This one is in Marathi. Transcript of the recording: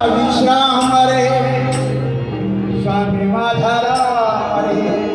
विश्राम रे स्वामी माझा राम रे